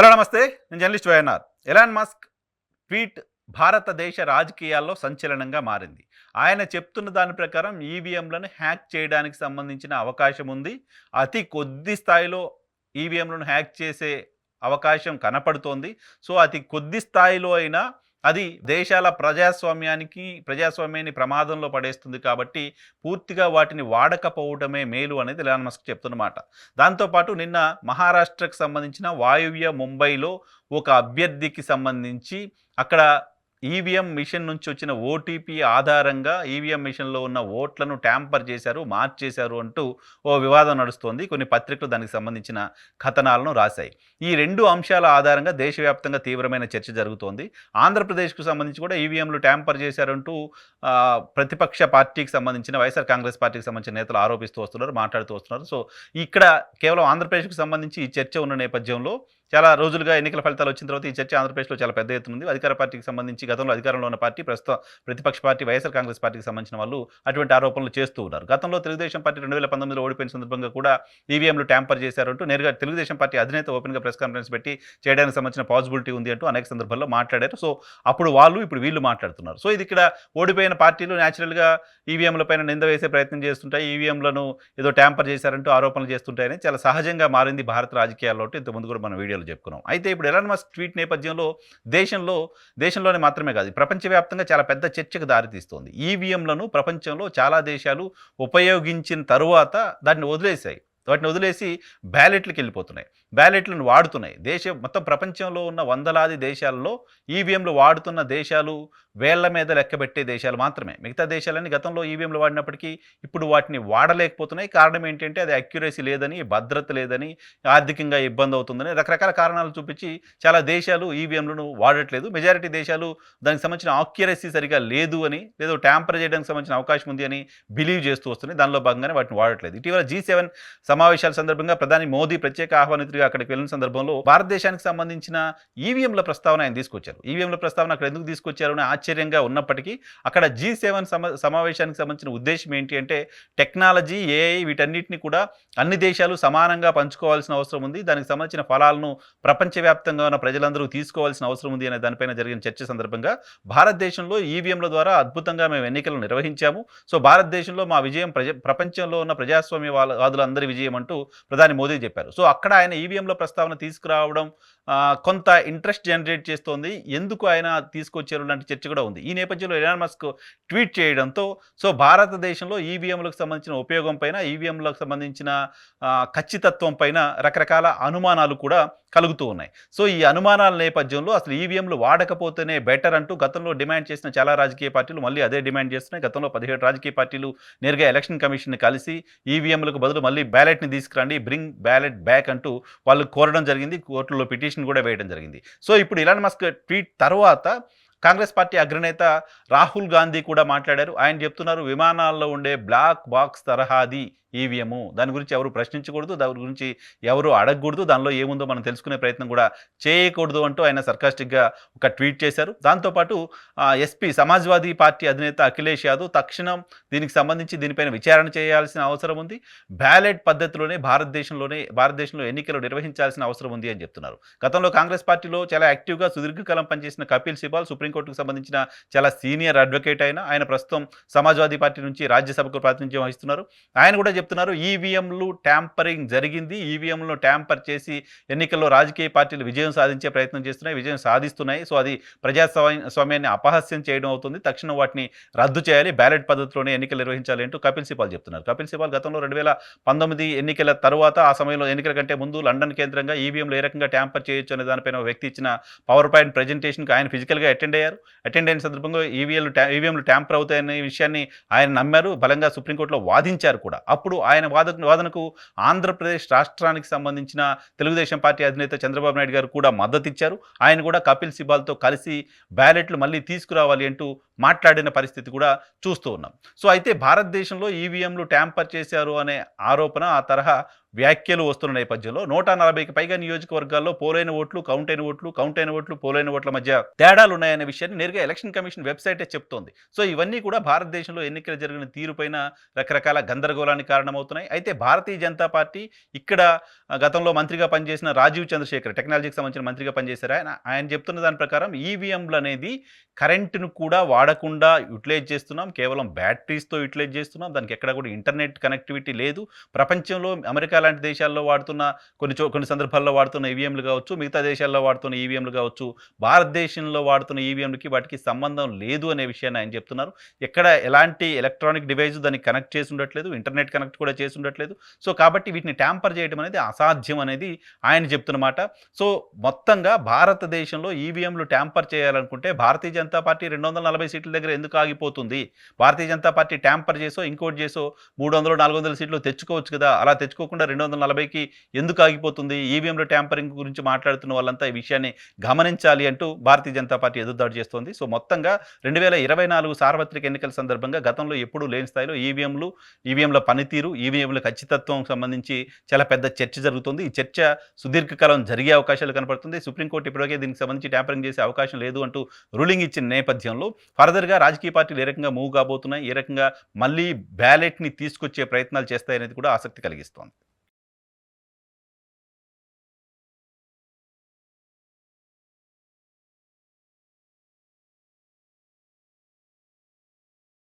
Hello నమస్తే. నేను journalist Y N R. Elon Musk tweet భారతదేశ రాజకీయాల్లో సంచలనంగా మారింది. ఆయన చెప్తున్న దాని ప్రకారం ఈవీఎంలను హ్యాక్ చేయడానికి సంబంధించిన అవకాశం ఉంది. అతి కొద్ది స్థాయిలో ఈవీఎంలను హ్యాక్ చేసే అవకాశం కనపడుతోంది. సో అతి కొద్ది స్థాయిలో అయినా అది దేశాల ప్రజాస్వామ్యానికి ప్రజాస్వామ్యాన్ని ప్రమాదంలో పడేస్తుంది కాబట్టి పూర్తిగా వాటిని వాడకపోవడమే మేలు అనేది ఎలాన్ మస్క్ చెప్తున్నమాట. దాంతోపాటు నిన్న మహారాష్ట్రకు సంబంధించిన వాయువ్య ముంబైలో ఒక అభ్యర్థికి సంబంధించి అక్కడ ఈవీఎం మిషన్ నుంచి వచ్చిన ఓటీపీ ఆధారంగా ఈవీఎం మిషన్లో ఉన్న ఓట్లను ట్యాంపర్ చేశారు మార్చేశారు అంటూ ఓ వివాదం నడుస్తోంది. కొన్ని పత్రికలు దానికి సంబంధించిన కథనాలను రాశాయి. ఈ రెండు అంశాల ఆధారంగా దేశవ్యాప్తంగా తీవ్రమైన చర్చ జరుగుతోంది. ఆంధ్రప్రదేశ్కు సంబంధించి కూడా ఈవీఎంలు ట్యాంపర్ చేశారంటూ ప్రతిపక్ష పార్టీకి సంబంధించిన వైఎస్ఆర్ కాంగ్రెస్ పార్టీకి సంబంధించిన నేతలు ఆరోపిస్తూ వస్తున్నారు మాట్లాడుతూ వస్తున్నారు. సో ఇక్కడ కేవలం ఆంధ్రప్రదేశ్కు సంబంధించి ఈ చర్చ ఉన్న నేపథ్యంలో చాలా రోజులుగా ఎన్నికల ఫలితాలు వచ్చిన తర్వాత ఈ చర్చ ఆంధ్రప్రదేశ్లో చాలా పెద్ద ఎత్తున ఉంది. అధికార పార్టీకి సంబంధించి గతంలో అధికారంలో ఉన్న పార్టీ ప్రస్తుతం ప్రతిపక్ష పార్టీ వైఎస్ఆర్ కాంగ్రెస్ పార్టీకి సంబంధించిన వాళ్ళు అటువంటి ఆరోపణలు చేస్తూ ఉన్నారు. గతంలో తెలుగుదేశం పార్టీ రెండు వేల పంతొమ్మిదిలో ఓడిపోయిన సందర్భంగా కూడా ఈవీఎంలు ట్యాంపర్ చేశారంటూ నేరుగా తెలుగుదేశం పార్టీ అధినేత ఓపెన్గా ప్రెస్ కాన్ఫరెన్స్ పెట్టి చేయడానికి సంబంధించిన పాసిబిలిటీ ఉంది అంటూ అనేక సందర్భాల్లో మాట్లాడారు. సో అప్పుడు వాళ్ళు ఇప్పుడు వీళ్ళు మాట్లాడుతున్నారు. సో ఇది ఇక్కడ ఓడిపోయిన పార్టీలు న్యాచురల్గా ఈవీఎంల పైన నింద వేసే ప్రయత్నం చేస్తుంటాయి. ఈవీఎంలను ఏదో ట్యాంపర్ చేశారంటూ ఆరోపణలు చేస్తుంటాయని చాలా సహజంగా మారింది భారత రాజకీయాల్లో. ఇంతకుముందు కూడా మనం వీడియోలో చెప్పుకున్నాం. అయితే ఇప్పుడు ఎలాన్ మస్క్ ట్వీట్ నేపథ్యంలో దేశంలో దేశంలోనే మాత్రమే కాదు ప్రపంచవ్యాప్తంగా చాలా పెద్ద చర్చకు దారితీస్తోంది. ఈవీఎంలను ప్రపంచంలో చాలా దేశాలు ఉపయోగించిన తరువాత దాన్ని వదిలేశాయి. వాటిని వదిలేసి బ్యాలెట్లకు వెళ్ళిపోతున్నాయి. బ్యాలెట్లను వాడుతున్నాయి. దేశం మొత్తం ప్రపంచంలో ఉన్న వందలాది దేశాల్లో ఈవీఎంలు వాడుతున్న దేశాలు వేళ్ళ మీద లెక్కబెట్టే దేశాలు మాత్రమే. మిగతా దేశాలన్నీ గతంలో ఈవీఎంలు వాడినప్పటికీ ఇప్పుడు వాటిని వాడలేకపోతున్నాయి. కారణం ఏంటంటే అది అక్యురసీ లేదని భద్రత లేదని ఆర్థికంగా ఇబ్బంది అవుతుందని రకరకాల కారణాలు చూపించి చాలా దేశాలు ఈవీఎంలను వాడట్లేదు. మెజారిటీ దేశాలు దానికి సంబంధించిన ఆక్యురసీ సరిగా లేదు అని లేదో ట్యాంపర్ చేయడానికి సంబంధించిన అవకాశం ఉంది అని బిలీవ్ చేస్తూ వస్తున్నాయి. దానిలో భాగంగానే వాటిని వాడట్లేదు. ఇటీవల జీ సెవెన్ సమావేశాల సందర్భంగా ప్రధాని మోదీ ప్రత్యేక ఆహ్వానితుడిగా అక్కడికి వెళ్ళిన సందర్భంలో భారతదేశానికి సంబంధించిన ఈవీఎంల ప్రస్తావన ఆయన తీసుకొచ్చారు. ఈవీఎంల ప్రస్తావన అక్కడ ఎందుకు తీసుకొచ్చారు అని ఆశ్చర్యంగా ఉన్నప్పటికీ అక్కడ జీ సెవెన్ సమా సమావేశానికి సంబంధించిన ఉద్దేశం ఏంటి అంటే టెక్నాలజీ ఏఐ వీటన్నిటిని కూడా అన్ని దేశాలు సమానంగా పంచుకోవాల్సిన అవసరం ఉంది. దానికి సంబంధించిన ఫలాలను ప్రపంచవ్యాప్తంగా ఉన్న ప్రజలందరూ తీసుకోవాల్సిన అవసరం ఉంది అనే దానిపైన జరిగిన చర్చ సందర్భంగా భారతదేశంలో ఈవీఎంల ద్వారా అద్భుతంగా మేము ఎన్నికలు నిర్వహించాము. సో భారతదేశంలో మా విజయం ప్రజ ప్రపంచంలో ఉన్న ప్రజాస్వామ్య వాదులందరి విజయం అంటూ ప్రధాని మోదీ చెప్పారు. సో అక్కడ ఆయన ఈవీఎంల ప్రస్తావన తీసుకురావడం కొంత ఇంట్రెస్ట్ జనరేట్ చేస్తోంది. ఎందుకు ఆయన తీసుకొచ్చారు లాంటి చర్చ కూడా ఉంది. ఈ నేపథ్యంలో ఎలాన్ మస్క్ ట్వీట్ చేయడంతో సో భారతదేశంలో ఈవీఎంలకు సంబంధించిన ఉపయోగం పైన ఈవీఎంలకు సంబంధించిన ఖచ్చితత్వం పైన రకరకాల అనుమానాలు కూడా కలుగుతూ ఉన్నాయి. సో ఈ అనుమానాల నేపథ్యంలో అసలు ఈవీఎంలు వాడకపోతేనే బెటర్ అంటూ గతంలో డిమాండ్ చేసిన చాలా రాజకీయ పార్టీలు మళ్ళీ అదే డిమాండ్ చేస్తున్నాయి. గతంలో పదిహేడు రాజకీయ పార్టీలు నేరుగా ఎలక్షన్ కమిషన్ని కలిసి ఈవీఎంలకు బదులు మళ్ళీ బ్యాలెట్ని తీసుకురండి బ్రింగ్ బ్యాలెట్ బ్యాక్ అంటూ వాళ్ళు కోరడం జరిగింది. కోర్టులో పిటిషన్ కూడా వేయడం జరిగింది. సో ఇప్పుడు ఇలాన్ మస్క్ ట్వీట్ తర్వాత కాంగ్రెస్ పార్టీ అగ్రనేత రాహుల్ గాంధీ కూడా మాట్లాడారు. ఆయన చెప్తున్నారు విమానాల్లో ఉండే బ్లాక్ బాక్స్ తరహాది ఈవీఎం దాని గురించి ఎవరు ప్రశ్నించకూడదు దాని గురించి ఎవరు అడగకూడదు దానిలో ఏముందో మనం తెలుసుకునే ప్రయత్నం కూడా చేయకూడదు అంటూ ఆయన సర్కాస్టిక్గా ఒక ట్వీట్ చేశారు. దాంతోపాటు ఎస్పీ సమాజ్వాదీ పార్టీ అధినేత అఖిలేష్ యాదవ్ తక్షణం దీనికి సంబంధించి దీనిపైన విచారణ చేయాల్సిన అవసరం ఉంది. బ్యాలెట్ పద్ధతిలోనే భారతదేశంలోనే భారతదేశంలో ఎన్నికలు నిర్వహించాల్సిన అవసరం ఉంది అని చెప్తున్నారు. గతంలో కాంగ్రెస్ పార్టీలో చాలా యాక్టివ్గా సుదీర్ఘకాలం పనిచేసిన కపిల్ సిబాల్ సుప్రీంకోర్టుకు సంబంధించిన చాలా సీనియర్ అడ్వకేట్ అయిన ఆయన ప్రస్తుతం సమాజ్వాదీ పార్టీ నుంచి రాజ్యసభకు ప్రాతినిధ్యం వహిస్తున్నారు. ఆయన కూడా చెప్తున్నారు ఈవీఎంలు ట్యాంపరింగ్ జరిగింది. ఈవీఎంలను ట్యాంపర్ చేసి ఎన్నికల్లో రాజకీయ పార్టీలు విజయం సాధించే ప్రయత్నం చేస్తున్నాయి విజయం సాధిస్తున్నాయి. సో అది ప్రజాస్వామ్యాన్ని స్వామ్యాన్ని అపహాస్యం చేయడం అవుతుంది. తక్షణం వాటిని రద్దు చేయాలి. బ్యాలెట్ పద్ధతిలోనే ఎన్నికలు నిర్వహించాలి అంటూ కపిల్ సిబాల్ చెప్తున్నారు. కపిల్ సిబాల్ గతంలో రెండు వేల పంతొమ్మిది ఎన్నికల తర్వాత ఆ సమయంలో ఎన్నికల కంటే ముందు లండన్ కేంద్రంగా ఈవీఎంలు ఏ రకంగా ట్యాంపర్ చేయొచ్చు అనే దానిపైన వ్యక్తి ఇచ్చిన పవర్ పాయింట్ ప్రజెంటేషన్కి ఆయన ఫిజికల్గా అటెండ్ అయ్యారు. అటెండ్ అయిన సందర్భంగా ఈవీఎంలు ట్యా ఈవీఎంలు ట్యాంపర్ అవుతాయనే విషయాన్ని ఆయన నమ్మారు. బలంగా సుప్రీంకోర్టులో వాదించారు కూడా. అప్పుడు ఆయన వాద వాదనకు ఆంధ్రప్రదేశ్ రాష్ట్రానికి సంబంధించిన తెలుగుదేశం పార్టీ అధినేత చంద్రబాబు నాయుడు గారు కూడా మద్దతు ఇచ్చారు ఆయన కూడా కపిల్ సిబాల్తో కలిసి బ్యాలెట్లు మళ్ళీ తీసుకురావాలి అంటూ మాట్లాడిన పరిస్థితి కూడా చూస్తూ ఉన్నాం. సో అయితే భారతదేశంలో ఈవీఎంలు ట్యాంపర్ చేశారు అనే ఆరోపణ ఆ తరహా వ్యాఖ్యలు వస్తున్న నేపథ్యంలో నూట నలభైకి పైగా నియోజకవర్గాల్లో పోలైన ఓట్లు కౌంట్ అయిన ఓట్లు కౌంట్ అయిన ఓట్లు పోలైన ఓట్ల మధ్య తేడాలు ఉన్నాయనే విషయాన్ని నేరుగా ఎలక్షన్ కమిషన్ వెబ్సైటే చెప్తోంది. సో ఇవన్నీ కూడా భారతదేశంలో ఎన్నికలు జరిగిన తీరుపైన రకరకాల గందరగోళానికి కారణమవుతున్నాయి. అయితే భారతీయ జనతా పార్టీ ఇక్కడ గతంలో మంత్రిగా పనిచేసిన రాజీవ్ చంద్రశేఖర్ టెక్నాలజీకి సంబంధించిన మంత్రిగా పనిచేశారు. ఆయన ఆయన చెప్తున్న దాని ప్రకారం ఈవీఎంలు అనేది కరెంటును కూడా వాడకుండా యూటిలైజ్ చేస్తున్నాం. కేవలం బ్యాటరీస్తో యూటిలైజ్ చేస్తున్నాం. దానికి ఎక్కడ కూడా ఇంటర్నెట్ కనెక్టివిటీ లేదు. ప్రపంచంలో అమెరికా లాంటి దేశాల్లో వాడుతున్న కొన్ని కొన్ని సందర్భాల్లో వాడుతున్న ఈవీఎంలు కావచ్చు మిగతా దేశాల్లో వాడుతున్న ఈవీఎంలు కావచ్చు భారతదేశంలో వాడుతున్న ఈవీఎంలకి వాటికి సంబంధం లేదు అనే విషయాన్ని ఆయన చెప్తున్నారు. ఎక్కడ ఎలాంటి ఎలక్ట్రానిక్ డివైస్ దానికి కనెక్ట్ చేసి ఉండట్లేదు ఇంటర్నెట్ కనెక్ట్ కూడా చేసి ఉండట్లేదు. సో కాబట్టి వీటిని ట్యాంపర్ చేయడం అనేది అసాధ్యం అనేది ఆయన చెప్తున్నమాట. సో మొత్తంగా భారతదేశంలో ఈవీఎంలు ట్యాంపర్ చేయాలనుకుంటే భారతీయ జనతా పార్టీ రెండు వందల నలభై సీట్ల దగ్గర ఎందుకు ఆగిపోతుంది? భారతీయ జనతా పార్టీ ట్యాంపర్ చేసో ఇంకోటి చేసో మూడు వందలు నాలుగు వందల సీట్లు తెచ్చుకోవచ్చు కదా? అలా తెచ్చుకోకుండా రెండు వందల నలభైకి ఎందుకు ఆగిపోతుంది? ఈవీఎంల ట్యాంపరింగ్ గురించి మాట్లాడుతున్న వాళ్ళంతా ఈ విషయాన్ని గమనించాలి అంటూ భారతీయ జనతా పార్టీ ఎదురుదాడు చేస్తోంది. సో మొత్తంగా రెండు వేల ఇరవై నాలుగు సార్వత్రిక ఎన్నికల సందర్భంగా గతంలో ఎప్పుడూ లేని స్థాయిలో ఈవీఎంలు ఈవీఎంల పనితీరు ఈవీఎంల ఖచ్చితత్వం సంబంధించి చాలా పెద్ద చర్చ జరుగుతుంది. ఈ చర్చ సుదీర్ఘకాలం జరిగే అవకాశాలు కనపడుతుంది. సుప్రీంకోర్టు ఇప్పటికే దీనికి సంబంధించి ట్యాంపరింగ్ చేసే అవకాశం లేదు అంటూ రూలింగ్ ఇచ్చిన నేపథ్యంలో ఫర్దర్గా రాజకీయ పార్టీలు ఏ రకంగా మూవ్ కాబోతున్నాయి ఏ రకంగా మళ్ళీ బ్యాలెట్ని తీసుకొచ్చే ప్రయత్నాలు చేస్తాయనేది కూడా ఆసక్తి కలిగిస్తోంది.